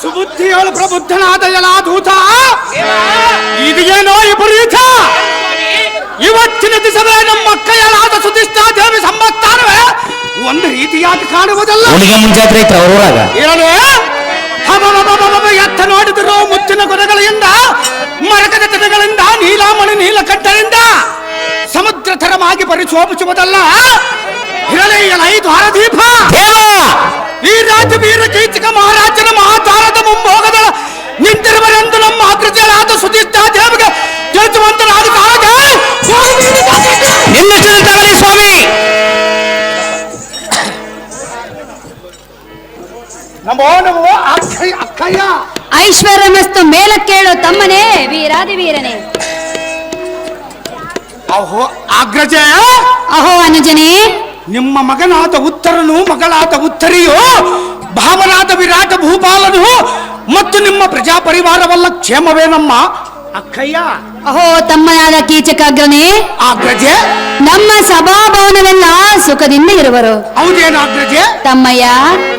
ಸುಬುದ್ಧಿಯೋಳು ಪ್ರಬುದ್ಧನಾದ ಜಲಾಧೂತ. ಇದೇನೋ ವಿಪರೀತ ಇವತ್ತಿನ ದಿವಸವೇ ನಮ್ಮ ಕೈಯಲಾದ ಸುಧಿಷ್ಠಾ ದೇವಿ ಸಂಬತ್ತಾನವೇ ಒಂದು ರೀತಿಯಾಗಿ ಕಾಣುವುದಲ್ಲ. ಮುಂಜಾತ್ರೆ ಐತ್ರ ಅವ್ರ ಊರಾಗ? ಏನೇ ಎತ್ತ ನೋಡಿದ್ರು ಮುತ್ತಿನ ಗುಣಗಳಿಂದ ಮರಕದ ತೆರೆಗಳಿಂದ ನೀಲಾಮಣಿ ನೀಲಕಟ್ಟರಿಂದ ಸಮುದ್ರ ಥರವಾಗಿ ಪರಿಶೋಭಿಸುವುದಲ್ಲ. ಹಿರಳೆಯಲ ಐದು ಹರದೀಪ. ದೇವ! ಈ ರಾಜ ವೀರ ಕೈಚಿಕ ಮಹಾರಾಜನ ಮಹಾತಾರದ ಮುಂಭೋಗದ ನಿಂತಿರುವರೆಂದು ನಮ್ಮ ಅಗ್ರಜರಾದ ಸುದೀರ್ಥ ದೇವಿಗೆ ತಿಳಿಸುವಂತನಾದ ಕಾರಣ ನಿನ್ನ ತಗಲಿ ಸ್ವಾಮಿ! ನಮೋ ನಮೋ ಅಕ್ಕಯ್ಯ ಅಕ್ಕಯ್ಯ ಐಶ್ವರ್ಯಮಸ್ತು ಮೇಲಕ್ಕೇಳು ತಮ್ಮನೇ ವೀರಾದಿ ವೀರನೇ ಅಹೋ ಅಗ್ರಜ ಅಹೋ ಅನುಜನೇ! ನಿಮ್ಮ ಮಗನಾದ ಉತ್ತರನು ಮಗಳಾದ ಉತ್ತರಿಯು ಭಾವನಾದ ವಿರಾಟ ಭೂಪಾಲನು ಮತ್ತು ನಿಮ್ಮ ಪ್ರಜಾ ಪರಿವಾರವಲ್ಲ ಕ್ಷೇಮವೇ ನಮ್ಮ ಅಕ್ಕಯ್ಯ. ಅಹೋ ತಮ್ಮನಾದ ಕೀಚಕಾಗ್ರನೇ ಅಗ್ರಜೆ ನಮ್ಮ ಸಭಾಭವನವೆಲ್ಲ ಸುಖದಿಂದ ಇರುವರು. ಹೌದೇನು ಅಗ್ರಜೆ ತಮ್ಮಯ್ಯ.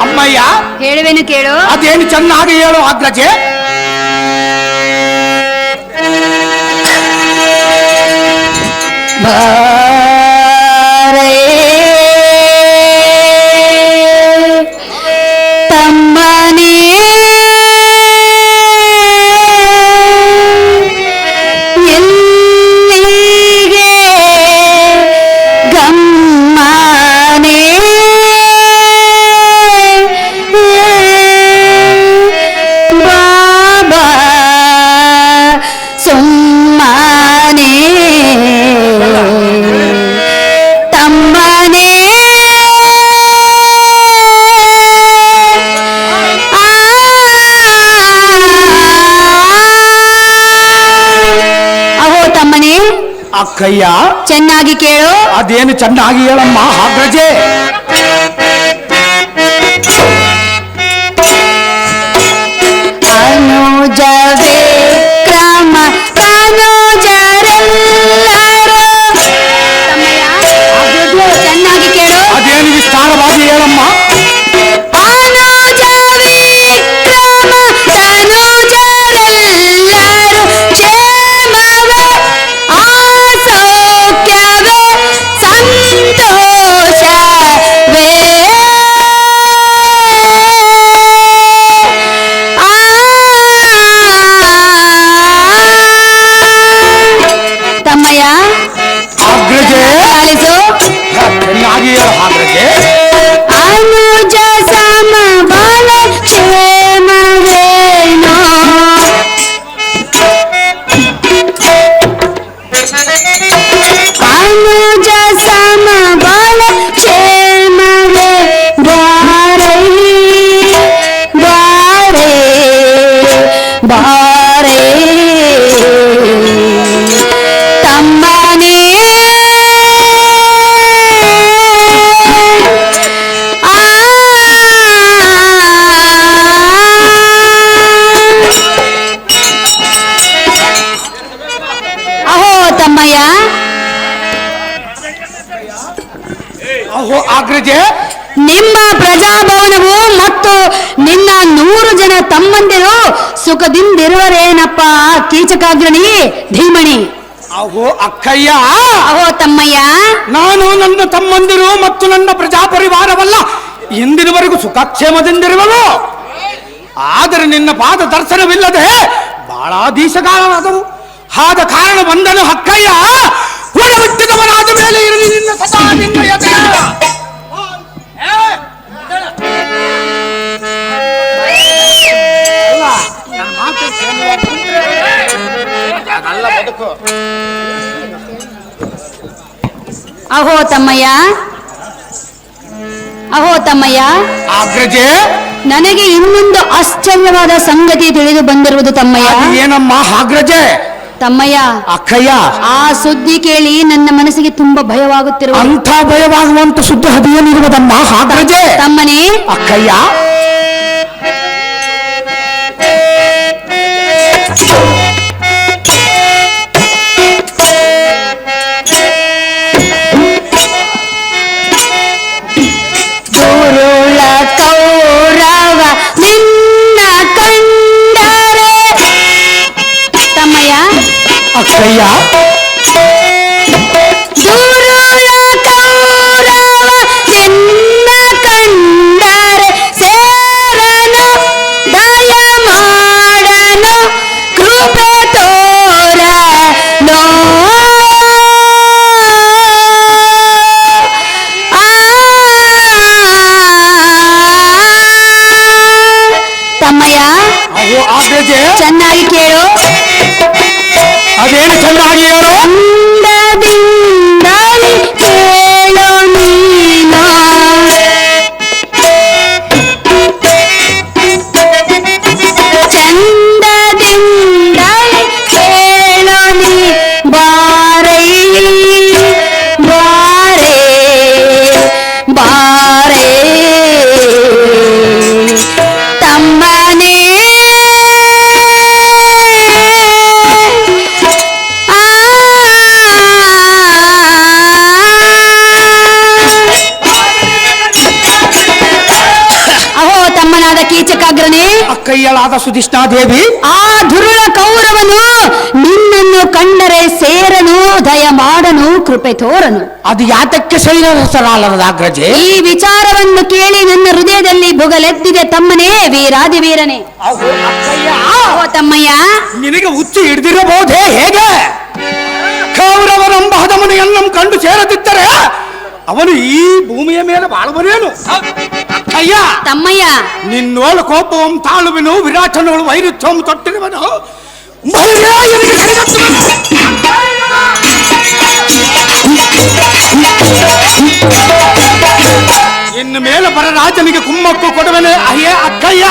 ಅಮ್ಮಯ್ಯ? ಹೇಳುವೆನು ಕೇಳು. ಅದೇನು ಚೆನ್ನಾಗಿ ಹೇಳು ಅಗ್ರಜೆ ಬಾರೇ ಅಕ್ಕಯ್ಯ ಚೆನ್ನಾಗಿ ಕೇಳು. ಅದೇನು ಚೆನ್ನಾಗಿ ಹೇಳಮ್ಮ ಅಗ್ರಜೆ ಅಹೋ ಅಗ್ರಜೆ ನಿಮ್ಮ ಪ್ರಜಾಭವನವು ಮತ್ತು ನಿನ್ನ ನೂರು ಜನ ತಮ್ಮಂದಿರು ಸುಖದಿಂದಿರುವರೇನಪ್ಪ? ಕೀಚಕಾಗ್ರಣಿ ಧೀಮಣಿ. ಅಹೋ ಅಕ್ಕಯ್ಯ. ಅಹೋ ತಮ್ಮಯ್ಯ. ನಾನು ನನ್ನ ತಮ್ಮಂದಿರು ಮತ್ತು ನನ್ನ ಪ್ರಜಾ ಪರಿವಾರವಲ್ಲ ಇಂದಿನವರೆಗೂ ಸುಖಕ್ಷೇಮದಿಂದಿರುವನು ಆದರೆ ನಿನ್ನ ಪಾದ ದರ್ಶನವಿಲ್ಲದೆ ಬಹಳ ದೀಶಕಾಲವಾದವು ಆದ ಕಾರಣ ಬಂದನು ಹಕ್ಕಯ್ಯ ಹುಡುಬಿಟ್ಟಿದವನಾದ ಮೇಲೆ ಇರಲಿ ನಿನ್ನ ಸದಾ ನಿನ್ನಯ ಬೇಡ ಅಹೋ ತಮ್ಮಯ್ಯ. ಅಹೋ ತಮ್ಮಯ್ಯ. ಅಗ್ರಜೆ. ನನಗೆ ಇನ್ನೊಂದು ಆಶ್ಚರ್ಯವಾದ ಸಂಗತಿ ತಿಳಿದು ಬಂದಿರುವುದು ತಮ್ಮಯ್ಯ. ಏನಮ್ಮ ಅಗ್ರಜೆ? ತಮ್ಮಯ್ಯ ಅಕ್ಕಯ್ಯ. ಆ ಸುದ್ದಿ ಕೇಳಿ ನನ್ನ ಮನಸ್ಸಿಗೆ ತುಂಬಾ ಭಯವಾಗುತ್ತಿರುವ ಅಂಥ ಭಯವಾಗುವಂತ ಸುದ್ದಿ ಹದಿಯಲ್ಲಿರುವುದಮ್ಮ ಹಾಗೆ ತಮ್ಮನೇ ಅಕ್ಕಯ್ಯ ஐயா ಚೆನ್ನಾಗಿ ಹೇಳು ಅಕ್ಕಯ್ಯಳಾದ ಸುಧಿಷ್ಣಾದೇವಿ. ಆ ದುರುಳ ಕೌರವನು ನಿನ್ನನ್ನು ಕಂಡರೆ ಸೇರನು ದಯ ಮಾಡನು ಕೃಪೆ ತೋರನು. ಅದು ಯಾತಕ್ಕೆ ಸೈರಸಲಾಲದ ಅಗ್ರಜೆ ಈ ವಿಚಾರವನ್ನು ಕೇಳಿ ನನ್ನ ಹೃದಯದಲ್ಲಿ ಬುಗಲೆದ್ದಿದೆ ತಮ್ಮನೇ ವೀರಾದಿ ವೀರನೇ ಓ ತಮ್ಮಯ್ಯ! ನಿನಗೆ ಹುಚ್ಚು ಹಿಡಿದಿರಬಹುದೇ ಹೇಗೆ? ಕೌರವನಂಬ ಹದಮನೆಯನ್ನು ಕಂಡು ಸೇರದಿದ್ದರೆ ಅವನು ಈ ಭೂಮಿಯ ಮೇಲೆ ಬಾಳುವನೇನು? ಅಯ್ಯ ತಮ್ಮಯ್ಯ ನಿನ್ನೋಳು ಕೋಪವಂ ತಾಳುವೆನು ವಿರಾಟನೋಳು ವೈರುತ್ವಂ ತೊಟ್ಟಿರುವನು ಬಲ್ಲೆ ಎನಗೆ ಕೈಗತ್ತುವನು. ಇನ್ನು ಮೇಲೆ ಬರರಾಜನಿಗೆ ಕುಮ್ಮಕ್ಕು ಕೊಡುವನೆ ಅಯ್ಯ ಅಕ್ಕಯ್ಯ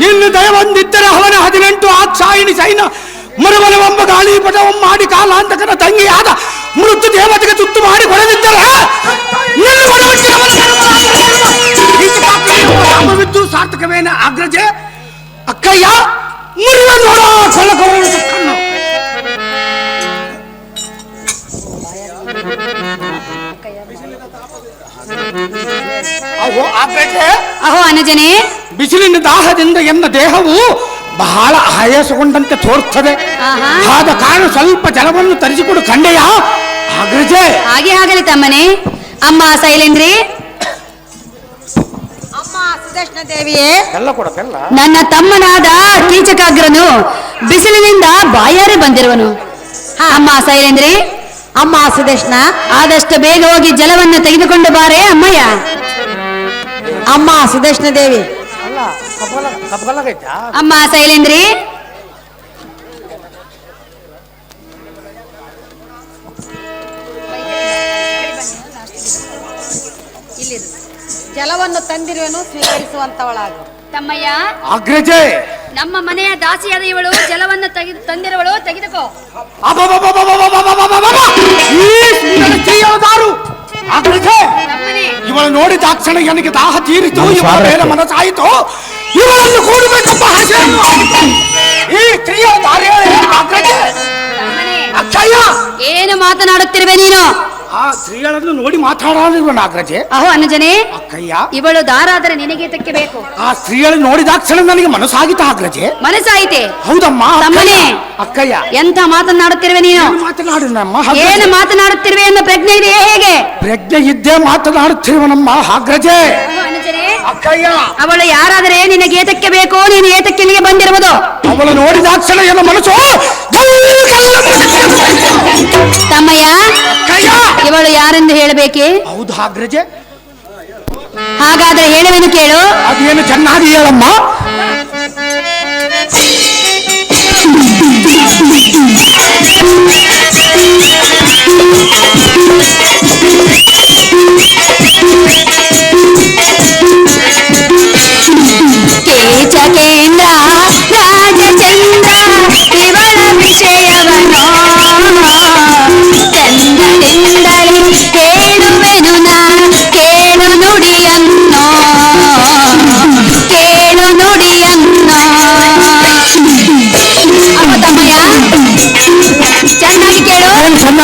ನಿನ್ನ ದಯವೊಂದಿದ್ದರೆ ಅವನ ಹದಿನೆಂಟು ಆಕ್ಷಾಯಿನಿ ಸೈನ ಮರುವನವೆಂಬ ಗಾಳಿಪಟವಂ ಮಾಡಿ ಕಾಲಾಂತಕನ ತಂಗಿಯಾದ ಮೃತ್ಯು ದೇವತೆಗೆ ತುತ್ತು ಮಾಡಿ ಚಿಕಾಕಿನಿರುವ ರಾಮವಿದ್ದು ಸಾರ್ಥಕವೇನ ಅಗ್ರಜೆ? ಅಕ್ಕಯ್ಯ ಮುರಿವ ನೋಡ ಅಹೋ ಅಗ್ರಜೆ ಅಹೋ ಅನುಜನೇ. ಬಿಸಿಲಿನ ದಾಹದಿಂದ ಎನ್ನ ದೇಹವು ಬಹಳ ಆಯಾಸಗೊಂಡಂತೆ ತೋರ್ತದೆ ಆಹಾ. ಆದ ಕಾರಣ ಸ್ವಲ್ಪ ಜಲವನ್ನು ತರಿಸಿಕೊಡು ಖಂಡೆಯ ಅಗ್ರಜೆ ಹಾಗೆ ಆಗಲಿ ತಮ್ಮನೇ. ಅಮ್ಮ ಶೈಲೇಂದ್ರಿ ಅಮ್ಮ ಸುದರ್ಶನ ದೇವಿಯೇ. ಬೆಲ್ಲ ಕೊಡ ಬೆಲ್ಲ. ನನ್ನ ತಮ್ಮನಾದ ಕೀಚಕಾಗ್ರನು ಬಿಸಿಲಿನಿಂದ ಬಾಯಾರಿ ಬಂದಿರುವನು. ಅಮ್ಮ ಶೈಲೇಂದ್ರಿ ಅಮ್ಮ ಸುದರ್ಶನ. ಆದಷ್ಟು ಬೇಗ ಹೋಗಿ ಜಲವನ್ನು ತೆಗೆದುಕೊಂಡು ಬಾರೆ ಅಮ್ಮಯ್ಯ. ಅಮ್ಮ ಸುದರ್ಶನ ದೇವಿ. ಅಮ್ಮ ಶೈಲೇಂದ್ರಿ ಜಲವನ್ನು ತಂದಿರುವನು ಸ್ವೀಕರಿಸುವಂತವಳಾಗು. ತಮ್ಮಯ್ಯ ಅಗ್ರಜೆ! ನಮ್ಮ ಮನೆಯ ದಾಸಿಯಾದ ಇವಳು ಜಲವನ್ನು ತೆಗೆದು ತಂದಿರುವಳು ತೆಗೆದುಕೋ. ಆಗ್ಲಿಕ್ಕೆ ಇವಳು ನೋಡಿದ ತಕ್ಷಣ ನನಗೆ ದಾಹ ತೀರಿತು ಇವಳ ಮೇಲೆ ಮನಸ್ಸಾಯಿತು. ಇವಳನ್ನು ಕೂಡಬೇಕಪ್ಪ ಹಾಗೆ ಈ ಸ್ತ್ರೀಯ ದಾರಿ ಅಕ್ಕಯ್ಯ ಏನು ಮಾತನಾಡುತ್ತಿರುವೆ ನೀನು? ಆ ಸ್ತ್ರೀಗಳನ್ನು ನೋಡಿ ಮಾತಾಡಲಿಲ್ವನ ನಾಗರಾಜೆ. ಅಹೋ ಅನುಜನೇ ಅಕ್ಕಯ್ಯ. ಇವಳು ದಾರಾದರೆ ನಿನಗೆ ತಕ್ಕೆ ಬೇಕು. ಆ ಸ್ತ್ರೀಗಳನ್ನು ನೋಡಿದಾಕ್ಷಣ ನನಗೆ ಮನಸ್ಸಾಗಿತ್ತ ಅಗ್ರಜೆ ಮನಸ್ಸಾಯಿತೆ? ಹೌದಮ್ಮ ತಮ್ಮನೇ. ಅಕ್ಕಯ್ಯ. ಎಂತ ಮಾತನಾಡುತ್ತಿರುವೆ ನೀನು? ಏನು ಮಾತನಾಡು ನಮ್ಮ ಏನು ಮಾತನಾಡುತ್ತಿರುವೆ ಅನ್ನೋ ಪ್ರಜ್ಞೆ ಇದೆ ಹೇಗೆ? ಪ್ರಜ್ಞೆ ಇದ್ದೇ ಮಾತನಾಡುತ್ತಿರುವನಮ್ಮ ಹಾಗ್ರಜೆ. ಅಕ್ಕಯ್ಯ. ಅವಳು ಯಾರಾದರೆ ನಿನಗೆ ಏತಕ್ಕೆ ಬೇಕೋ ನೀನು ಏತಕ್ಕೆ ಇಲ್ಲಿಗೆ ಬಂದಿರುವುದು? ಅವಳು ನೋಡಿದಾಕ್ಷಣ ಕ್ಷಣ ನನ್ನ ಮನಸ್ಸು ಇವಳು ಯಾರೆಂದು ಹೇಳಬೇಕೆ? ಹೌದು ಅಗ್ರಜೆ ಹಾಗಾದ್ರೆ ಹೇಳುವೆನು ಕೇಳು. ಅದೇನು ಚೆನ್ನಾಗಿ ಹೇಳಮ್ಮ?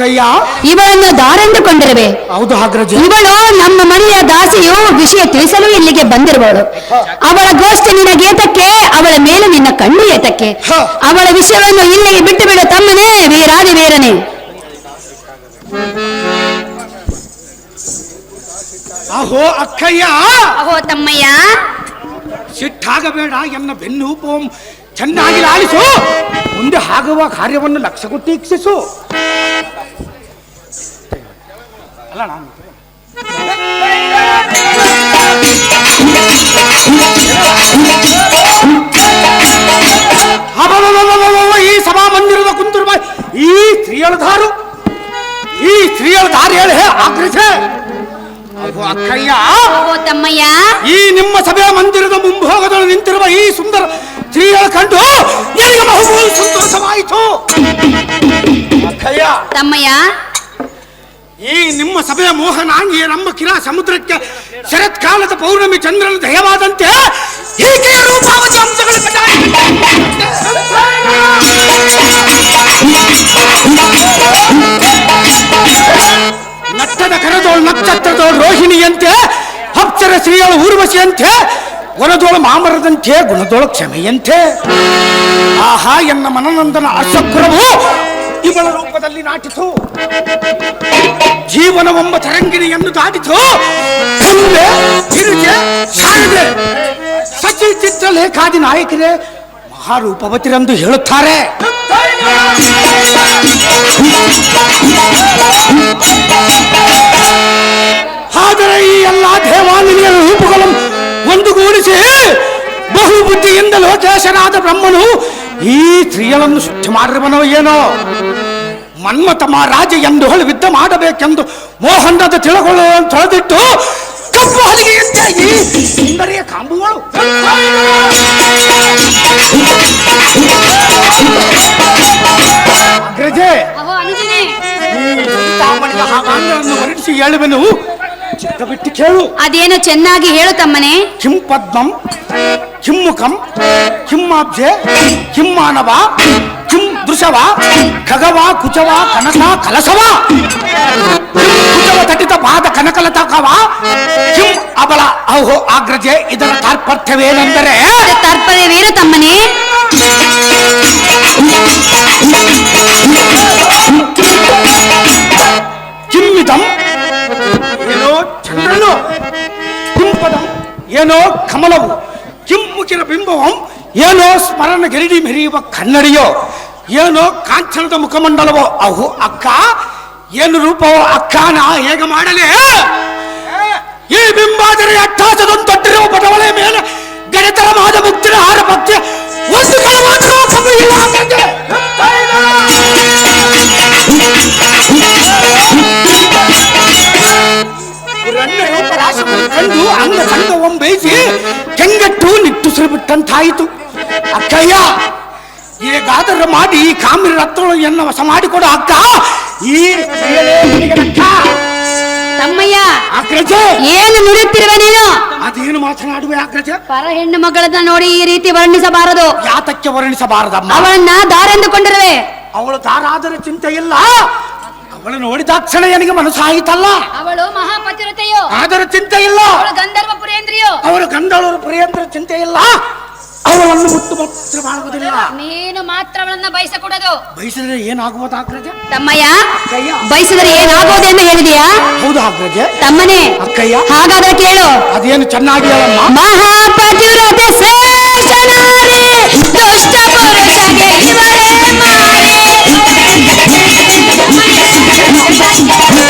ಅಕ್ಕಯ್ಯ ಇವಳನ್ನು ದಾರೆಂದುಕೊಂಡಿರುವೆ. ಹೌದು ಹಾಗ್ರಜ. ಇವಳು ನಮ್ಮ ಮನೆಯ ದಾಸಿಯು ವಿಷಯ ತಿಳಿಸಲು ಇಲ್ಲಿಗೆ ಬಂದಿರುವಳು. ಅವಳ ಗೋಷ್ಠಿ ನಿನಗೆ ಏತಕ್ಕೆ ಅವಳ ಮೇಲೆ ನಿನ್ನ ಕಣ್ಣು ಏತಕ್ಕೆ. ಅವಳ ವಿಷಯವನ್ನು ಇಲ್ಲಿಗೆ ಬಿಟ್ಟು ಬಿಡ ತಮ್ಮನೇ ವೀರಾದಿ ವೀರನೇ. ಅಹೋ ಅಕ್ಕಯ್ಯ! ಅಹೋ ತಮ್ಮಯ್ಯ! ಸಿಟ್ಟಾಗಬೇಡ ಎನ್ನ ಬೆನ್ನು ಚೆನ್ನಾಗಿ ಲಾಲಿಸು. ಮುಂದೆ ಆಗುವ ಕಾರ್ಯವನ್ನು ಲಕ್ಷ್ಯ ಕೊಟ್ಟು ಅಲ್ಲ ನಾನು ಈ ಸಭಾ ಮಂದಿರದ ಕುಂತಿರುವ ಈ ಸ್ತ್ರೀಯಳ ದಾರು ಈ ಸ್ತ್ರೀಯಳ ದಾರಿ ಹೇಳಿ ಆಗ್ರಹಿಸೆ. ಅಕ್ಕಯ್ಯ. ತಮ್ಮಯ್ಯ. ಈ ನಿಮ್ಮ ಸಭೆಯ ಮಂದಿರದ ಮುಂಭೋಗದಲ್ಲಿ ನಿಂತಿರುವ ಈ ಸುಂದರ ಸ್ತ್ರೀಯಳ ಕಂಡು ನನಗೆ ಬಹು ಸಂತೋಷವಾಯಿತು? ಅಕ್ಕಯ್ಯ. ತಮ್ಮಯ್ಯ ಈ ನಿಮ್ಮ ಸಭೆಯ ಮೋಹನಾಂಗಿಯ ನಮ್ಮ ಕಿರಾ ಸಮುದ್ರಕ್ಕೆ ಶರತ್ಕಾಲದ ಪೌರ್ಣಮಿ ಚಂದ್ರನ ದಯವಾದಂತೆ ಹೀಗೆ ರೂಪಾವತಿ ಅಂಶಗಳು ನಟ್ಟದ ಕರದೋಳು ನಕ್ಷತ್ರದೋಳು ರೋಹಿಣಿಯಂತೆ ಹಪ್ತರ ಶ್ರೀಯಳು ಊರ್ವಶಿಯಂತೆ, ವನದೋಳು ಮಾಮರದಂತೆ, ಗುಣದೋಳು ಕ್ಷಮೆಯಂತೆ. ಆಹಾ ಎನ್ನ ಮನನಂದನ ಅಶಕ್ರವು ಇವಳ ರೂಪದಲ್ಲಿ ನಾಟಿತು. ಜೀವನವೊಂಬ ತರಂಗಿಣಿಯನ್ನು ದಾಟಿತು. ಶಾರದೆ ಸಚಿ ಚಿತ್ರಲೇಖಾದಿ ನಾಯಕರೇ, ಮಹಾರೂಪವತಿರೆಂದು ಹೇಳುತ್ತಾರೆ. ಆದರೆ ಈ ಎಲ್ಲ ದೇವಾಲಯ ರೂಪಗಳನ್ನು ಒಂದುಗೂಡಿಸಿ ಬಹುಬುದ್ಧಿಯಿಂದ ಲೋಕೇಶನಾದ ಬ್ರಹ್ಮನು ಈ ಸ್ತ್ರೀಯಳನ್ನು ಶುದ್ಧ ಮಾಡಿರುವನೋ ಏನೋ? ಮನ್ಮತ ಮಹಾರಾಜ ಎಂದು ಹೇಳಿ ವಿದ್ದ ಮಾಡಬೇಕೆಂದು ಮೋಹನದ ತಿಳಗಳು ತೊಳೆದಿಟ್ಟು ಕಪ್ಪು ಹಲಿಗೆ ಈ ಸುಂದರಿಯ ಕಾಂಬುಗಳು. ಅಗ್ರಜೆ ಹೊರಡಿಸಿ ಹೇಳುವೆನು. ಚಿಕ್ಕ ಬಿಟ್ಟು ಕೇಳು. ಅದೇನು ಚೆನ್ನಾಗಿ ಹೇಳು ತಮ್ಮನೆ. ಕಿಂ ಪದ್ಮಂ ಕಿಂ ಮುಖಂ ಕಿಮ್ಮಾಬ್ಜೆ ಕಿಂ ಮಾನವ ಕಿಂ ದೃಶವ ಖಗವ ಕುಚವ ಕನಕ ಕಲಸವ ಕಿಂ ಕುಚವ ತಟಿತ ಪಾದ ಕನಕಲ ತಕವ ಕಿಂ ಅಬಲ ಅಹೋ ಆಗ್ರಜೆ ಇದರ ತಾತ್ಪರ್ಯವೇನೆಂದರೆ ತರ್ಪದೆ ವೀರ ತಮ್ಮನೇ ಕಿಮ್ಮಿದಂ ಏನೋ ಚಂದ್ರನು ಕಿಂಪದಂ ಏನೋ ಕಮಲವು ಕಿಮ್ಮುಕಿನ ಬಿಂಬವಂ ಏನೋ ಸ್ಮರಣ ಗೆರಡಿ ಮೆರೆಯುವ ಕನ್ನಡಿಯೋ, ಏನೋ ಕಾಂಚನದ ಮುಖಮಂಡಲವೋ, ಅಹು ಅಕ್ಕ, ಏನು ರೂಪವೋ ಅಕ್ಕ, ನಾ ಹೇಗೆ ಮಾಡಲಿ ಈ ಬಿಂಬಾದರೆ ಅಟ್ಟಾಸದೊಂದು ತೊಟ್ಟಿರುವ ಪದವಳೆ ಮೇಲೆ ಗಣಿತರವಾದ ಮುಕ್ತಿನ ಹಾರ ಭಕ್ತಿಯ ಒಂದು ಕಾಲವಾದರೂ ಕಮ್ಮಿ ಇಲ್ಲ ಅಂದಂತೆ. ಕಂಡು ಅಂಗ ಸಂಗ ಒಂಬೈಸಿ ಕೆಂಗಟ್ಟು ನಿಟ್ಟುಸಿರು ಬಿಟ್ಟಂತಾಯಿತು ಅಕ್ಕಯ್ಯ ಹೇಗಾದರೂ ಮಾಡಿ ಕಾಮಿನ ರತ್ನಗಳನ್ನು ವಶ ಮಾಡಿಕೊಡು ಅಕ್ಕ. ಈ. ತಮ್ಮಯ್ಯ ಅಗ್ರಜೆ. ಏನು ನುಡಿಯುತ್ತಿರುವ ನೀನು? ಅದೇನು ಮಾತನಾಡುವೆ ಅಗ್ರಜ? ಪರ ಹೆಣ್ಣು ಮಗಳನ್ನ ನೋಡಿ ಈ ರೀತಿ ವರ್ಣಿಸಬಾರದು. ಯಾತಕ್ಕೆ ವರ್ಣಿಸಬಾರದಮ್ಮ? ಅವಳನ್ನ ದಾರೆಂದುಕೊಂಡಿರುವೆ. ಅವಳು ದಾರಾದರ ಚಿಂತೆ ಇಲ್ಲ ಅವಳು ನೋಡಿದ ತಕ್ಷಣ ನನಗೆ ಮನಸ್ಸಾಯಿತಲ್ಲ? ಅವಳು ಮಹಾಪತಿರತೆಯೋ ಅದರ ಚಿಂತೆ ಇಲ್ಲ. ಅವಳು ಗಂಧರ್ವ ಪುರೇಂದ್ರಿಯೋ ಅವರು ಗಂಧರ್ವ ಪುರೇಂದ್ರ ಚಿಂತೆ ಇಲ್ಲ. ಅವಳನ್ನು ಮುಟ್ಟು ಮಾತ್ರ ಮಾಡುವುದಿಲ್ಲ ನೀನು ಮಾತ್ರ ಅವಳನ್ನ ಬಯಸಕೂಡದು. ಬಯಸಿದ್ರೆ ಏನಾಗುವುದು ಅಗ್ರಜ? ತಮ್ಮಯ್ಯ ಬಯಸಿದ್ರೆ ಬಯಸಿದರೆ ಏನಾಗೋದೆಂದು ಹೇಳಿದೆಯಾ? ಹೌದು ಅಗ್ರಜ. ತಮ್ಮನೇ ಅಕ್ಕಯ್ಯ. ಹಾಗಾದ್ರೆ ಕೇಳು. ಅದೇನು ಚೆನ್ನಾಗಿ ಹೇಳಮ್ಮ ಶ್ರೇಷ್ಠ ದುಷ್ಟ ಪುರುಷಗೆ ಇವಳೇ ಮಹಾಪತಿವ್ರತೆ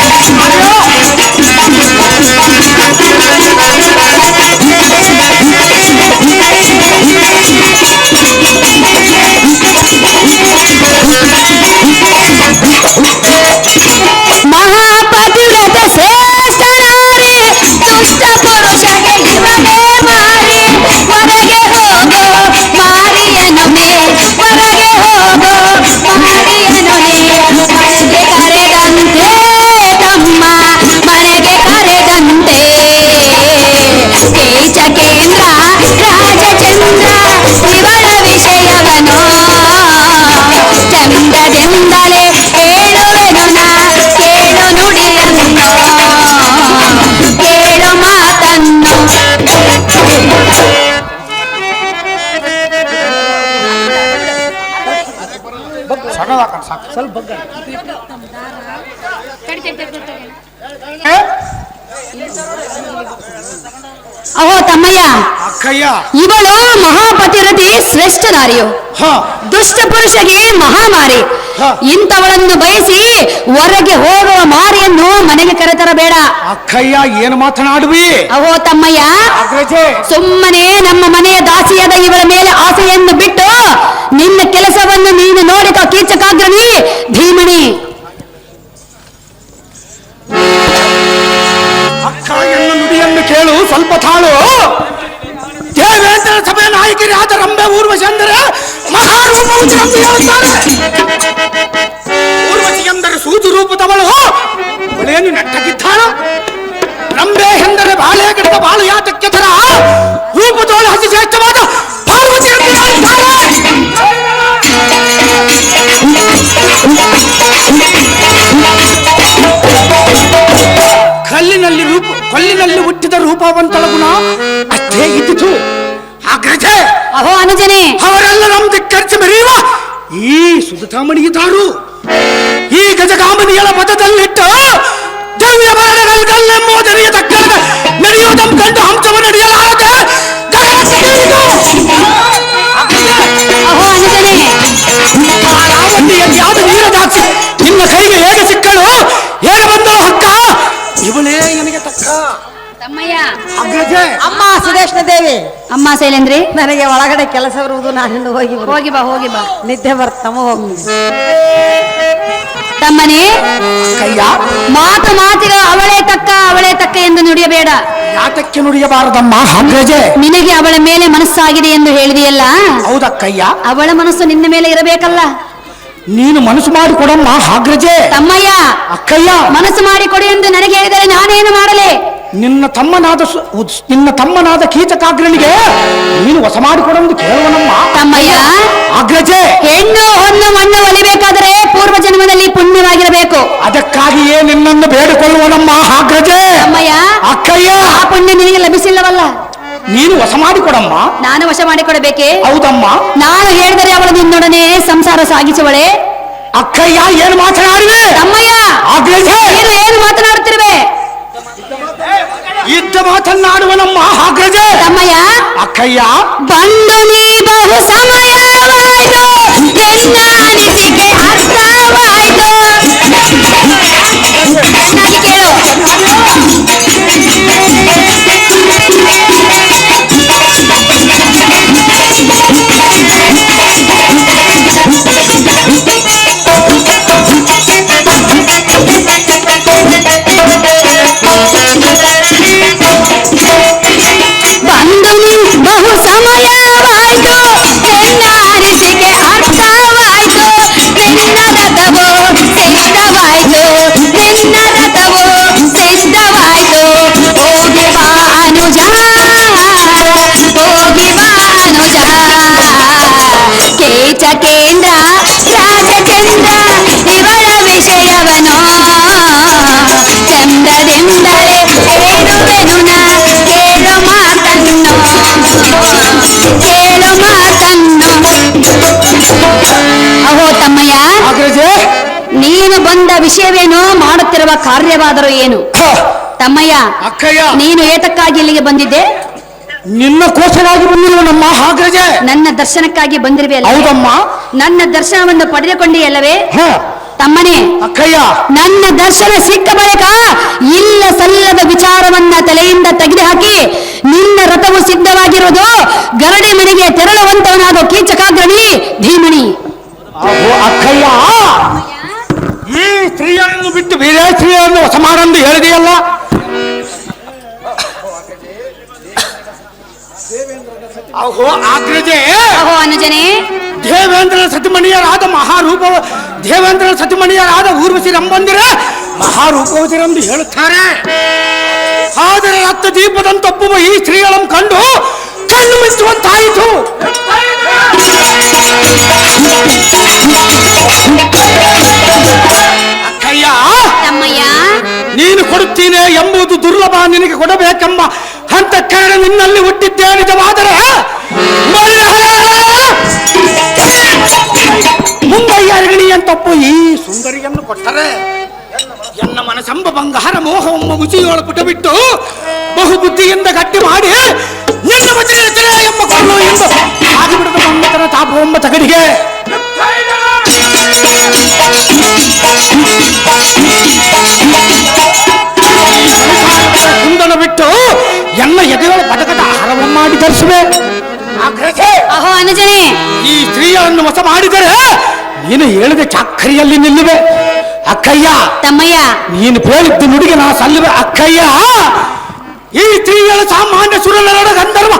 ಸ್ವಲ್ಪ? ಅಹೋ ತಮ್ಮಯ್ಯ. ಅಕ್ಕಯ್ಯ. ಇವಳು ಮಹಾಪತಿರತಿ ಶ್ರೇಷ್ಠ ನಾರಿಯು. ದುಷ್ಟ ಪುರುಷಗೆ ಮಹಾಮಾರಿ. ಇಂಥವಳನ್ನು ಬಯಸಿ ಹೊರಗೆ ಹೋಗುವ ಮಾರಿಯನ್ನು ಮನೆಗೆ ಕರೆತರಬೇಡ. ಅಕ್ಕಯ್ಯ ಏನು ಮಾತನಾಡುವಿ? ಅಹೋ ತಮ್ಮಯ್ಯ ಸುಮ್ಮನೆ ನಮ್ಮ ಮನೆಯ ದಾಸಿಯಾದ ಇವಳ ಮೇಲೆ ಆಸೆಯನ್ನು ಬಿಟ್ಟು ನಿನ್ನ ಕೆಲಸವನ್ನು ನೀನು ನೋಡಿಕ ಕೀಚಕಾಗ್ರವಿ ಭೀಮಣಿ ಅಕ್ಕ ಎನ್ನ ನುಡಿಯನ್ನು ಕೇಳು ಸ್ವಲ್ಪ ತಾಳು. ದೇವೇಂದ್ರ ಸಭೆ ನಾಯಕರಾದ ರಂಬೆ ಊರ್ವಶಿ ಊರ್ವಶಿ ಎಂದರೆ ಸೂಜು ರೂಪದವಳು. ಅವಳೇನು ನೆಟ್ಟಗಿದ್ದಾಳ? ರಂಬೆ ಎಂದರೆ ಬಾಳೆ ಗಿಡದ ಬಾಳು ಯಾತಕ್ಕೆ ತರ ರೂಪದವಳು ಹಸಿ ಶ್ರೇಷ್ಠವಾದ ಕಲ್ಲಿನಲ್ಲಿ ರೂಪ ಕಲ್ಲಿನಲ್ಲಿ ಹುಟ್ಟಿದ ರೂಪವಂತಳ ಗುಣ ಅಷ್ಟೇ ಇದ್ದಿತು. ಅಗ್ರಜೆ ಅಹೋ ಅನುಜನೆ. ಅವರೆಲ್ಲ ನಮ್ ಧಿಕ್ಕರಿಸಿ ಮೆರೆಯುವ ಈ ಸುಧತಾಮಣಿಯಿದ್ದಾರು ಈ ಗಜಗಾಮನಿಗಳ ಪದದಲ್ಲಿಟ್ಟು ದಿವ್ಯ ಮರಣಗಲ್ಗಲ್ಲೆಂಬುದರಿಯ ತಕ್ಕದ ನಡೆಯುವುದಂ ಕಂಡು ಹಂಸವ ನಡೆಯಲಾರದೆ ಅಹೋ ಅನುಜನೆ. ಆ ರಾವಣಿಯಲ್ಲಿ ಯಾದ ವೀರದಾಕ್ಷಿ ನಿನ್ನ ಕೈಗೆ ಹೇಗೆ ಸಿಕ್ಕಳು? ಹೇಗೆ ಬಂದಳು ಹಕ್ಕ ಇವಳೇ ನನಗೆ ತಕ್ಕ. ತಮ್ಮಯ್ಯ. ಅಗ್ರಜೆ. ಅಮ್ಮ ಸುದೇಶ್ನ ದೇವಿ ಅಮ್ಮ ಶೈಲೇಂದ್ರಿ ನನಗೆ ಒಳಗಡೆ ಕೆಲಸ ಬರುವುದು ನಾನಿಂದ ಹೋಗಿ ಬರು- ಹೋಗಿ ಬಾ ಹೋಗಿ ಬಾ. ನಿದ್ದೆ ಬರ್ತಮ್ಮ ಹೋಗಿ. ತಮ್ಮನೇ ಕಯ್ಯ ಮಾತು ಮಾತಿಗೆ ಅವಳೇ ತಕ್ಕ ಅವಳೇ ತಕ್ಕ ಎಂದು ನುಡಿಯಬೇಡ. ಯಾತಕ್ಕೆ ನುಡಿಯಬಾರದಮ್ಮ ಹಗ್ರಜೆ ನಿನಗೆ ಅವಳ ಮೇಲೆ ಮನಸ್ಸಾಗಿದೆ ಎಂದು ಹೇಳಿದೆಯಲ್ಲ? ಹೌದಕ್ಕಯ್ಯ ಅವಳ ಮನಸ್ಸು ನಿನ್ನ ಮೇಲೆ ಇರಬೇಕಲ್ಲ? ನೀನು ಮನಸ್ಸು ಮಾಡಿ ಕೊಡಮ್ಮ ಹಾಗ್ರಜೆ ತಮ್ಮಯ್ಯ ಅಕ್ಕಯ್ಯ. ಮನಸ್ಸು ಮಾಡಿಕೊಡಿ ಎಂದು ನನಗೆ ಹೇಳಿದರೆ ನಾನೇನು ಮಾಡಲಿ? ನಿನ್ನ ತಮ್ಮನಾದ ಸು- ಉದ್- ನಿನ್ನ ತಮ್ಮನಾದ ಕೀಚಕಾಗ್ರನಿಗೆ ನೀನು ವಶ ಕೇಳುವ ನಮ್ಮ ತಮ್ಮಯ್ಯ. ಅಗ್ರಜೆ ಹೆಣ್ಣು ಹೊನ್ನು ಮಣ್ಣು ಒಲಿಬೇಕಾದರೆ ಪೂರ್ವ ಜನ್ಮದಲ್ಲಿ ಪುಣ್ಯವಾಗಿರಬೇಕು. ಅದಕ್ಕಾಗಿಯೇ ನಿನ್ನನ್ನು ಬೇಡಿಕೊಳ್ಳುವನಮ್ಮ ಅಗ್ರಜೆ ತಮ್ಮಯ್ಯ. ಅಕ್ಕಯ್ಯ. ಆ ಪುಣ್ಯ ನಿನಗೆ ಲಭಿಸಿಲ್ಲವಲ್ಲ. ನೀನು ವಶ ಮಾಡಿಕೊಡಮ್ಮ. ನಾನು ವಶ ಮಾಡಿಕೊಡಬೇಕೆ? ಹೌದಮ್ಮ. ನಾನು ಹೇಳಿದರೆ ಅವಳು ನಿನ್ನೊಡನೆ ಸಂಸಾರ ಸಾಗಿಸುವಳೆ. ಅಕ್ಕಯ್ಯ ಏನು ಮಾತನಾಡುವೆ ತಮ್ಮಯ್ಯ. ಅಗ್ರಜೆ ನೀನು ಏನು ಮಾತನಾಡುತ್ತಿರುವೆ? ಇದ್ದ ಮಾತನ್ನಾಡುವನಮ್ಮ ಅಗ್ರಜೆ ತಮ್ಮಯ್ಯ ಅಕ್ಕಯ್ಯ ಬಂದು ನೀ ಬಹು ಸಮಯವಾಯ್ತು ಎನ್ನ ಅನಿಸಿಕೆ ಅರ್ಥವಾಯ್ತು ಚೆನ್ನಾಗಿ ಕೇಳು ವಿಷಯವೇನು ಮಾಡುತ್ತಿರುವ ಕಾರ್ಯವಾದರೂ ಏನು? ತಮ್ಮಯ್ಯ ಅಕ್ಕಯ್ಯ. ನೀನು ಏತಕ್ಕಾಗಿ ಇಲ್ಲಿಗೆ ಬಂದಿದ್ದೆ? ನಿನ್ನ ಕೋಸವಾಗಿ ಬಂದಿರುವನಮ್ಮ ಅಗ್ರಜೆ ನನ್ನ ದರ್ಶನಕ್ಕಾಗಿ ಬಂದಿರುವೆ? ಹೌದಮ್ಮ. ನನ್ನ ದರ್ಶನವನ್ನು ಪಡೆದುಕೊಂಡಿ ಅಲ್ಲವೇ ತಮ್ಮನೇ ಅಕ್ಕಯ್ಯ. ನನ್ನ ದರ್ಶನ ಸಿಕ್ಕ ಬಳಿಕ ಇಲ್ಲ ಸಲ್ಲದ ವಿಚಾರವನ್ನ ತಲೆಯಿಂದ ತೆಗೆದುಹಾಕಿ ನಿನ್ನ ರಥವು ಸಿದ್ಧವಾಗಿರುವುದು ಗರಡಿ ಮನೆಗೆ ತೆರಳುವಂತವನಾದ ಕೀಚಕಾಗ್ರಣಿ ಧೀಮಣಿ. ಅಕ್ಕಯ್ಯ. ಈ ಸ್ತ್ರೀಯನ್ನು ಬಿಟ್ಟು ಬೇರೆ ಸ್ತ್ರೀಯನ್ನು ಹೊಸ ಮಾಡಂದು ಹೇಳಿದೆಯಲ್ಲ? ಅಹೋ ಅಗ್ರಜೆ ಅಹೋ ಅನುಜನೆ! ದೇವೇಂದ್ರನ ಸತಿಮಣಿಯರಾದ ಮಹಾರೂಪ ದೇವೇಂದ್ರನ ಸತಿಮಣಿಯರಾದ ಊರ್ವಶಿ ರಂಬಂದಿರ ಮಹಾರೂಪವತಿರೆಂದು ಹೇಳುತ್ತಾರೆ ಆದರೆ ರಕ್ತ ದೀಪದಂತಪ್ಪುವ ಈ ಸ್ತ್ರೀಗಳನ್ನು ಕಂಡು ಕಣ್ಣು ಕಾರಣ ನಿನ್ನಲ್ಲಿ ಹುಟ್ಟಿದ್ದೇ ನಿಜವಾದರೆ. ಮುಂಬೈ ಅರಗಣಿ ಅಂತ ನಿನ್ನೊಬ್ಬ ಈ ಸುಂದರಿಯನ್ನು ಕೊಟ್ಟರೆ ಎನ್ನ ಮನಸಂಬ ಬಂಗಾರ ಮೋಹವೊಮ್ಮ ಮುಚಿಯೋಳ ಪುಟ ಬಿಟ್ಟು ಬಹುಬುದ್ಧಿಯಿಂದ ಗಟ್ಟಿ ಮಾಡಿ ನಿನ್ನ ವಚನ ಎಂಬ ಕೊಲ್ಲು ಎಂದು ಆಗಿಬಿಡದ ಮಮ್ಮತನ ತಾಪವೊಮ್ಮ ತಗಡಿಗೆ ಧರಿಸುವೆ ಅಹೋ ಅನುಜನೇ. ಈ ಸ್ತ್ರೀಯನ್ನು ವಶ ಮಾಡಿದರೆ ನೀನು ಹೇಳಿದ ಚಾಕರಿಯಲ್ಲಿ ನಿಲ್ಲುವೆ. ಅಕ್ಕಯ್ಯ ತಮ್ಮಯ್ಯ. ನೀನು ಹೇಳಿದ್ದು ನುಡಿಗೆ ನಾ ಸಲ್ಲುವೆ. ಅಕ್ಕಯ್ಯ ಈ ಸ್ತ್ರೀಗಳ ಸಾಮಾನ್ಯ ಸುರನರ ಗಂಧರ್ವ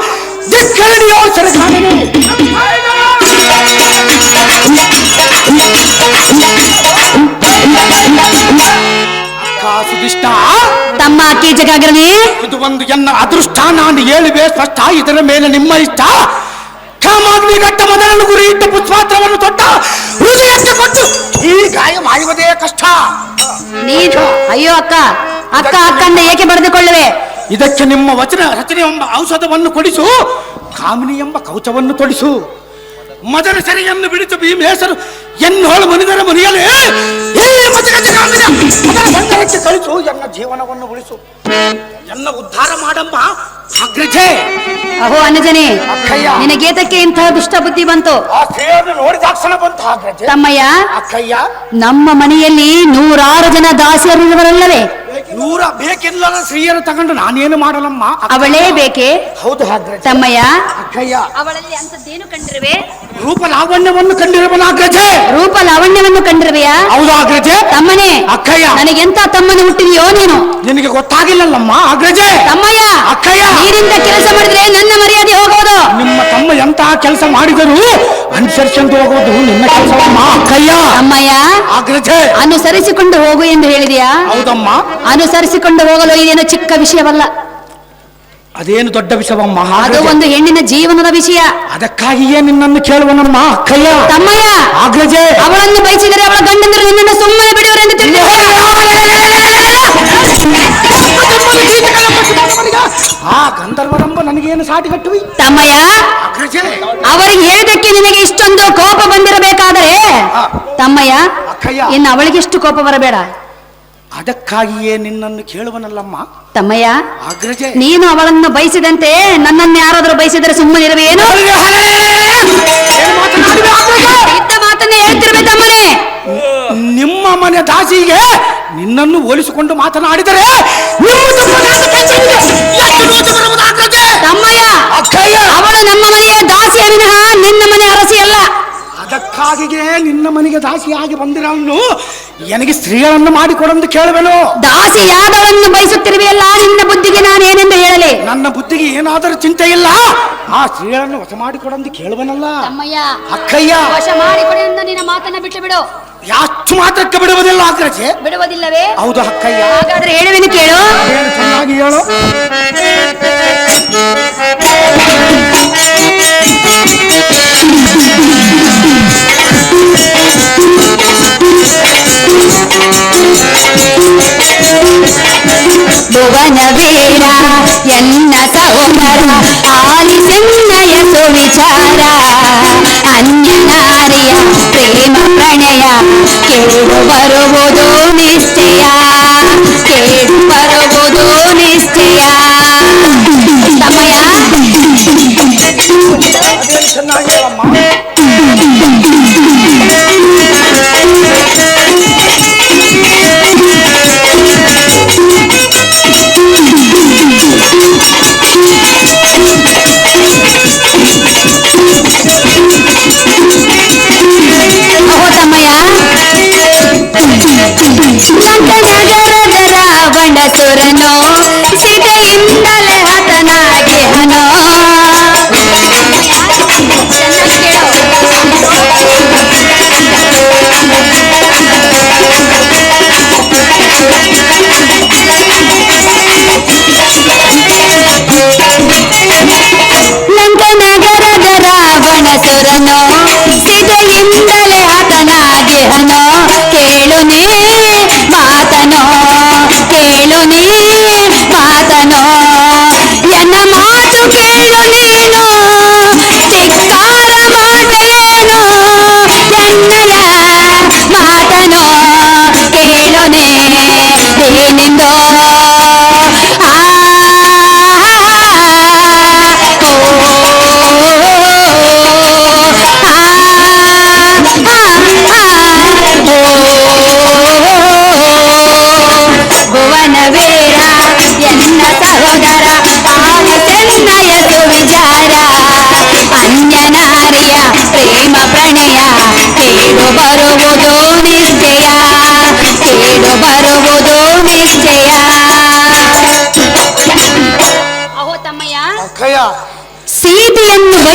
ದಿಕ್ಕರಡಿಯೋ ಸರಕಾರನೇ ಅಕ್ಕ ಸುದಿಷ್ಟ ತಮ್ಮ ಕೀಚಕಾಗ್ರನೇ ಇದು ಒಂದು ಎನ್ನ ಅದೃಷ್ಟ. ನಾನು ಹೇಳುವೆ ಸ್ಪಷ್ಟ ಇದರ ಮೇಲೆ ನಿಮ್ಮ ಇಷ್ಟ. ಕಾಮಾಗ್ನಿ ಘಟ್ಟ ಮೊದಲನ್ನು ಗುರಿ ಇಟ್ಟು ಪುಷ್ಪಾತ್ರವನ್ನು ತೊಟ್ಟ. ಹೃದಯಕ್ಕೆ ಕೊಟ್ಟು ಈ ಗಾಯ ಮಾಡುವುದೇ ಕಷ್ಟ. ನೀನು ಅಯ್ಯೋ ಅಕ್ಕ ಅಕ್ಕ ಅಕ್ಕಂದ ಏಕೆ ಬರೆದುಕೊಳ್ಳುವೆ ಇದಕ್ಕೆ ನಿಮ್ಮ ವಚನ ರಚನೆ ಎಂಬ ಔಷಧವನ್ನು ಕೊಡಿಸು ಕಾಮಿನಿ ಎಂಬ ಕವಚವನ್ನು ತೊಡಿಸು. ಮೊದಲ ಸರಿಯನ್ನು ಬಿಡಿಸು ಭೀಮೇಶ್ವರು ಎನ್ನೋಳು ಮನಿದರ ಮನೆಯಲ್ಲಿ? ಬಂಧನಕ್ಕೆ ಕಳಿಸು ಎನ್ನ ಜೀವನವನ್ನು ಉಳಿಸು. ಎನ್ನ ಉದ್ಧಾರ ಮಾಡಮ್ಮ ಅಗ್ರಜೆ. ಅಹೋ ಅನಜನೆ ಅಕ್ಕಯ್ಯ. ನಿನಗೇತಕ್ಕೆ ಇಂತಹ ದುಷ್ಟ ಬುದ್ಧಿ ಬಂತು. ನೋಡಿದಾಕ್ಷಣ ಬಂತು ತಮ್ಮಯ್ಯ ಅಕ್ಕಯ್ಯ. ನಮ್ಮ ಮನೆಯಲ್ಲಿ ನೂರಾರು ಜನ ದಾಸಿಯರಿರುವರಲ್ಲವೇ? ನೂರ ಬೇಕಿಲ್ಲ ಸ್ತ್ರೀಯನ್ನು ತಗೊಂಡು ನಾನೇನು ಮಾಡಲಮ್ಮ? ಅವಳೇ ಬೇಕೆ? ಹೌದು ತಮ್ಮಯ್ಯ? ಅಕ್ಕಯ್ಯ. ಅವಳಲ್ಲಿ ಅಂತದ್ದೇನು ಕಂಡಿರುವೆ? ರೂಪ ಲಾವಣ್ಯವನ್ನು ಕಂಡಿರುವನ ಅಗ್ರಜೆ? ರೂಪ ಲಾವಣ್ಯವನ್ನು ಕಂಡಿರುವೆಯಾ? ಹೌದು ಅಗ್ರಜೆ. ತಮ್ಮನೇ? ಅಕ್ಕಯ್ಯ. ನನಗೆಂತ ತಮ್ಮನೆ ಹುಟ್ಟಿದೆಯೋ ನೀನು? ನಿನಗೆ ಗೊತ್ತಾಗಿಲ್ಲಲ್ಲಮ್ಮ ಅಗ್ರಜೆ. ತಮ್ಮಯ್ಯ! ಅಕ್ಕಯ್ಯ. ನೀರಿಂದ ಕೆಲಸ ಮಾಡಿದ್ರೆ ನನ್ನ ಮರ್ಯಾದೆ ಹೋಗೋದು. ನಿಮ್ಮ ತಮ್ಮ ಎಂತಹ ಕೆಲಸ ಮಾಡಿದರೂ ಅನುಸರಿಸಂದು ಹೋಗೋದು ನಿನ್ನ ಕೆಲಸವಮ್ಮ ಅಗ್ರಜೆ ಅನುಸರಿಸಿಕೊಂಡು ಹೋಗು ಎಂದು ಹೇಳಿದೆಯಾ? ಹೌದಮ್ಮ. ಅನುಸರಿಸಿಕೊಂಡು ಹೋಗಲು ಇದೇನು ಚಿಕ್ಕ ವಿಷಯವಲ್ಲ. ಅದೇನು ದೊಡ್ಡ ವಿಷಯವಮ್ಮ ಅದು ಒಂದು ಹೆಣ್ಣಿನ ಜೀವನದ ವಿಷಯ. ಅದಕ್ಕಾಗಿಯೇ ನಿನ್ನನ್ನು ಕೇಳುವನಮ್ಮ. ಅಕ್ಕಯ್ಯ ತಮ್ಮಯ್ಯ. ಅಗ್ರಜೆ ಅವಳನ್ನು ಬಯಸಿದರೆ ಅವಳ ಗಂಡಂದರು ನಿನ್ನನ್ನು ಸುಮ್ಮನೆ ಬಿಡುವರೆಂದು ತಿಳಿದು ಆ ಗಂಧರ್ವರಂಬ ನನಗೇನು ಸಾಟಿ ಕಟ್ಟುವಿ? ತಮ್ಮಯ್ಯ ಅಗ್ರಜೆ. ಅವರಿಗೆ ಹೇಳಿದಕ್ಕೆ ನಿನಗೆ ಇಷ್ಟೊಂದು ಕೋಪ ಬಂದಿರಬೇಕಾದರೆ ತಮ್ಮಯ್ಯ ಅಕ್ಕಯ್ಯ. ಇನ್ನು ಅವಳಿಗೆ ಎಷ್ಟು ಕೋಪ ಬರಬೇಡ. ಅದಕ್ಕಾಗಿಯೇ ನಿನ್ನನ್ನು ಕೇಳುವನಲ್ಲಮ್ಮ. ತಮ್ಮಯ್ಯ ಅಗ್ರಜೆ. ನೀನು ಅವಳನ್ನು ಬಯಸಿದಂತೆ ನನ್ನನ್ನು ಯಾರಾದರೂ ಬಯಸಿದರೆ ಸುಮ್ಮನಿರುವೆ ಏನು ಏನು ಮಾತನಾಡಿದೆ ಅಗ್ರಜೆ? ಇದ್ದ ಮಾತನ್ನೇ ನಿಮ್ಮ ಮನೆ ದಾಸಿಗೆ ನಿನ್ನನ್ನು ಹೋಲಿಸಿಕೊಂಡು ಮಾತನಾಡಿದರೆ ತಮ್ಮಯ್ಯ ಅಕ್ಕಯ್ಯ. ಅವಳು ನಮ್ಮ ಮನೆಯ ದಾಸಿಯ ವಿನಃ ನಿನ್ನ ಮನೆ ಅದಕ್ಕಾಗಿಯೇ ನಿನ್ನ ಮನೆಗೆ ದಾಸಿಯಾಗಿ ಬಂದಿರನ್ನು ನನಗೆ ಸ್ತ್ರೀಯರನ್ನು ಮಾಡಿಕೊಡಂದು ಕೇಳುವೆನು? ದಾಸಿಯಾದವಳನ್ನು ಬಯಸುತ್ತಿರುವೆಯಲ್ಲ ನಿನ್ನ ಬುದ್ಧಿಗೆ ನಾನು ಏನೆಂದು ಹೇಳಲಿ? ನನ್ನ ಬುದ್ಧಿಗೆ ಏನಾದರೂ ಚಿಂತೆ ಇಲ್ಲ ಆ ಸ್ತ್ರೀಯರನ್ನು ವಶ ಮಾಡಿಕೊಡಂದು ಕೇಳುವನಲ್ಲ? ಅಮ್ಮಯ್ಯ ಅಕ್ಕಯ್ಯ! ವಶ ಮಾಡಿಕೊಡಿ ಎಂದು ನಿನ್ನ ಮಾತನ್ನ ಬಿಟ್ಟು ಬಿಡು ಯಾಷ್ಟು ಮಾತ್ರಕ್ಕೆ ಬಿಡುವುದಿಲ್ಲ ಅಗ್ರಜೆ? ಬಿಡುವುದಿಲ್ಲವೇ? ಹೌದು ಅಕ್ಕಯ್ಯ. ಹಾಗಾದ್ರೆ ಹೇಳುವೆನು ಕೇಳು. ಚೆನ್ನಾಗಿ ಹೇಳು. ಭುವನ ಬೇಡ ಎನ್ನ ಸಹೋದರ ಆಲಿಸೆನ್ನಯ ಸುವಿಚಾರ ಅನ್ಯನಾರಿಯ ಪ್ರೇಮ ಪ್ರಣಯ ಕೇಳು ಬರುವುದು ನಿಶ್ಚಯ ಕೇಳು ಬರುವುದು ನಿಶ್ಚಯ ಸಮಯ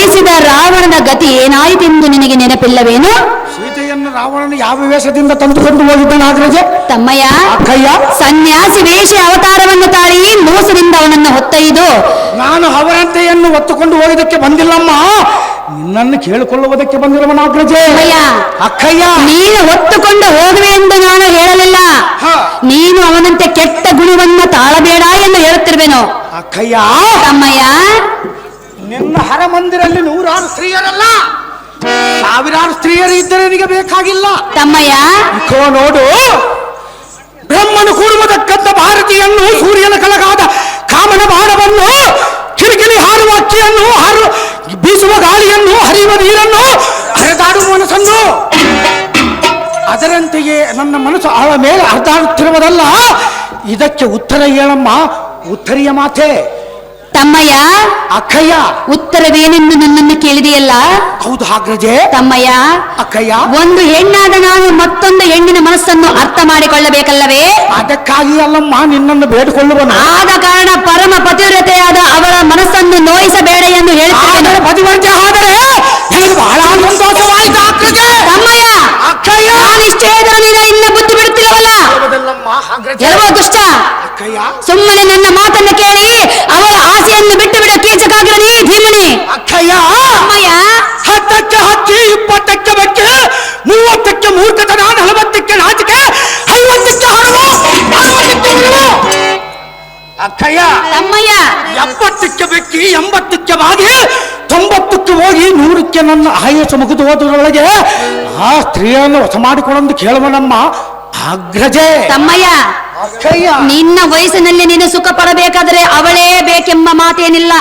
ಸೀತೆಯನ್ನು ರಾವಣನ ಗತಿ ಏನಾಯಿತೆಂದು ನಿನಗೆ ನೆನಪಿಲ್ಲವೇನು? ಸೀತೆಯನ್ನು ರಾವಣನ ಯಾವ ವೇಷದಿಂದ ತಂದುಕೊಂಡು ಹೋಗಿದ್ದ ನಾಗರಾಜ ತಮ್ಮಯ್ಯ ಅಕ್ಕಯ್ಯ? ಸನ್ಯಾಸಿ ವೇಷ ಅವತಾರವನ್ನು ತಾಳಿ ಮೋಸದಿಂದ ಅವನನ್ನು ಹೊತ್ತೈದು ನಾನು ಅವರಂತೆಯನ್ನು ಒತ್ತುಕೊಂಡು ಹೋಗಿದ್ದಕ್ಕೆ ಬಂದಿಲ್ಲಮ್ಮ. ನಿನ್ನನ್ನು ಕೇಳಿಕೊಳ್ಳುವುದಕ್ಕೆ ಬಂದಿರುವ ಅಯ್ಯ ತಮ್ಮಯ್ಯ ಅಕ್ಕಯ್ಯ! ನೀನು ಹೊತ್ತುಕೊಂಡು ಹೋಗುವೆ ಎಂದು ನಾನು ಹೇಳಲಿಲ್ಲ. ಹ. ನೀನು ಅವನಂತೆ ಕೆಟ್ಟ ಗುಣವನ್ನು ತಾಳಬೇಡ ಎಂದು ಹೇಳುತ್ತಿರುವೆನು. ಅಕ್ಕಯ್ಯ! ತಮ್ಮಯ್ಯ ನಿನ್ನ ಹರಮಂದಿರಲ್ಲಿ ನೂರಾರು ಸ್ತ್ರೀಯರಲ್ಲ? ಸಾವಿರಾರು ಸ್ತ್ರೀಯರು ಇದ್ದರೆ ನಿನಗೆ ಬೇಕಾಗಿಲ್ಲ. ತಮ್ಮಯ್ಯ. ಇಕೋ ನೋಡು. ಬ್ರಹ್ಮನು ಕೂಡುವುದಕ್ಕಂತ ಭಾರತಿಯನ್ನು ಸೂರ್ಯನ ಕಲಗಾದ ಕಾಮನ ಬಾಣವನ್ನು ಕಿರಿಕಿರಿ ಹಾರುವ ಅಕ್ಕಿಯನ್ನು ಹಾರು ಬೀಸುವ ಗಾಳಿಯನ್ನು ಹರಿಯುವ ನೀರನ್ನು ಹರಿದಾಡುವ ಮನಸ್ಸನ್ನು. ಅದರಂತೆಯೇ ನನ್ನ ಮನಸ್ಸು ಅವಳ ಮೇಲೆ ಹರಿದಾಡುತ್ತಿರುವುದಲ್ಲ ಇದಕ್ಕೆ ಉತ್ತರ ಹೇಳಮ್ಮ. ಉತ್ತರಿಯ ಮಾತೆ. ತಮ್ಮಯ್ಯ ಅಕ್ಕಯ್ಯ. ಉತ್ತರವೇನೆಂದು ನನ್ನನ್ನು ಕೇಳಿದೆಯಲ್ಲ? ಹೌದು ಹಾಗ್ರಜೆ. ತಮ್ಮಯ್ಯ ಅಕ್ಕಯ್ಯ. ಒಂದು ಹೆಣ್ಣಾದ ನಾನು ಮತ್ತೊಂದು ಹೆಣ್ಣಿನ ಮನಸ್ಸನ್ನು ಅರ್ಥ ಮಾಡಿಕೊಳ್ಳಬೇಕಲ್ಲವೇ? ಅದಕ್ಕಾಗಿ ಅಲ್ಲಮ್ಮ ನಿನ್ನನ್ನು ಬೇಡಿಕೊಳ್ಳುವನು. ಆದ ಕಾರಣ ಪರಮ ಪತಿವ್ರತೆಯಾದ ಅವಳ ಮನಸ್ಸನ್ನು ನೋಯಿಸಬೇಡ ಎಂದು ಹೇಳುತ್ತೇನೆ ಪತಿವ್ರತೆ ಆದರೆ ನನಗೆ ಬಹಳ ಸಂತೋಷವಾಯಿತು ಅಕ್ಕಗೆ ತಮ್ಮಯ್ಯ ಅಕ್ಕಯ್ಯ. ನೀನು ಇನ್ನ ಬುದ್ಧಿ ಬಿಡುತ್ತಿಲ್ಲವಲ್ಲ ದುಷ್ಟ. ಸುಮ್ಮನೆ ನನ್ನ ಮಾತನ್ನು ಕೇಳಿ ಅವಳ ಆಸೆಯನ್ನು ಬಿಟ್ಟು ಬಿಡು ಕೀಚಕಾಗ್ರನಿ ಭೀಮನಿ ಅಕ್ಕಯ್ಯ! ಅಮ್ಮಯ್ಯ! ಹತ್ತಕ್ಕೆ ಹತ್ತಿ ಇಪ್ಪತ್ತಕ್ಕೆ ಬೆಕ್ಕೆ ಮೂವತ್ತಕ್ಕೆ ಮೂರ್ಖತನ ನಲವತ್ತಕ್ಕೆ ನಾಚಿಕೆ ಐವತ್ತಕ್ಕೆ ಹರವು ಅರವತ್ತಕ್ಕೆ ಉಳುವು. ಅಕ್ಕಯ್ಯ! ತಮ್ಮಯ್ಯ! ಎಪ್ಪತ್ತಕ್ಕೆ ಬೆಕ್ಕಿ ಎಂಬತ್ತಕ್ಕೆ ಬಾಗಿ ತೊಂಬತ್ತಕ್ಕೆ ಹೋಗಿ ನೂರಕ್ಕೆ ನನ್ನ ಆಯಸ್ಸು ಮುಗಿದು ಹೋದರೊಳಗೆ ಆ ಸ್ತ್ರೀಯನ್ನು ವಶ ಮಾಡಿಕೊಳ್ಳೊಂದು ಕೇಳುವನಮ್ಮ ಅಗ್ರಜೆ ತಮ್ಮಯ್ಯ! ನಿನ್ನ ವಯಸ್ಸಿನಲ್ಲಿ ನೀನು ಸುಖ ಪಡಬೇಕಾದ್ರೆ ಅವಳೇ ಬೇಕೆಂಬ ಮಾತೇನಿಲ್ಲ.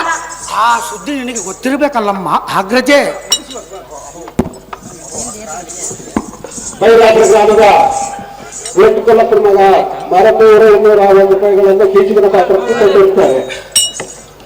ಆ ಸುದ್ದಿ ನಿನಗೆ ಗೊತ್ತಿರಬೇಕಲ್ಲಮ್ಮ? ಆಗ್ರಜೆ ಬೈರಾಟ ಗ್ರಾಮದ ಮಗ ಮರಪೂರ ಇನ್ನೂರ ಒಂದು ರೂಪಾಯಿಗಳನ್ನು ಕೇಜಿಗಳ ಪಾತ್ರಕ್ಕೆ ತಂದಿರುತ್ತಾರೆ